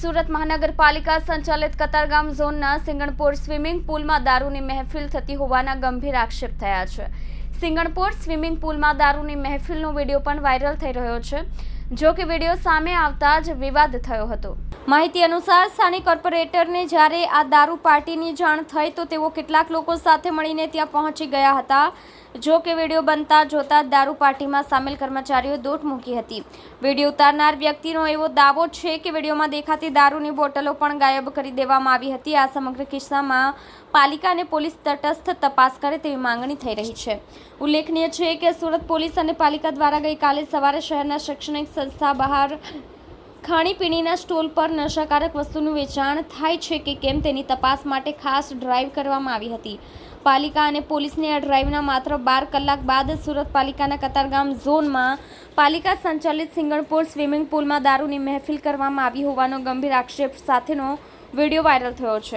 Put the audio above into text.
સુરત મહાનગરપાલિકા સંચાલિત કતારગામ ઝોનના સિંગણપોર સ્વિમિંગ પુલમાં દારૂની મહેફિલ થતી હોવાના ગંભીર આક્ષેપ થયા છે. સિંગણપોર સ્વિમિંગ પુલમાં દારૂની મહેફિલનો વીડિયો પણ વાયરલ થઈ રહ્યો છે. જો કે વીડિયો સામે આવતા જ વિવાદ થયો હતો. માહિતી અનુસાર સ્થાનિક કોર્પોરેટરને જ્યારે આ દારૂ પાર્ટીની જાણ થઈ તો તેઓ કેટલાક લોકો સાથે મળીને ત્યાં પહોંચી ગયા હતા. જો કે વીડિયો બનતા જોતા દારૂ પાર્ટીમાં સામેલ કર્મચારીઓ દોટ મૂકી હતી. વીડિયો ઉતારનાર વ્યક્તિનો એવો દાવો છે કે વિડીયોમાં દેખાતી દારૂની બોટલો પણ ગાયબ કરી દેવામાં આવી હતી. આ સમગ્ર કિસ્સામાં પાલિકા અને પોલીસ તટસ્થ તપાસ કરે તેવી માંગણી થઈ રહી છે. ઉલ્લેખનીય છે કે સુરત પોલીસ અને પાલિકા દ્વારા ગઈકાલે સવારે શહેરના શૈક્ષણિક સંસ્થા બહાર ખાણીપીણીના સ્ટોલ પર નશાકારક વસ્તુનું વેચાણ થાય છે કે કેમ તેની તપાસ માટે ખાસ ડ્રાઈવ કરવામાં આવી હતી. પાલિકા અને પોલીસની આ ડ્રાઈવના માત્ર બાર કલાક બાદ સુરત પાલિકાના કતારગામ ઝોનમાં પાલિકા સંચાલિત સિંગણપુર સ્વિમિંગ પુલમાં દારૂની મહેફિલ કરવામાં આવી હોવાનો ગંભીર આક્ષેપ સાથેનો વીડિયો વાયરલ થયો છે.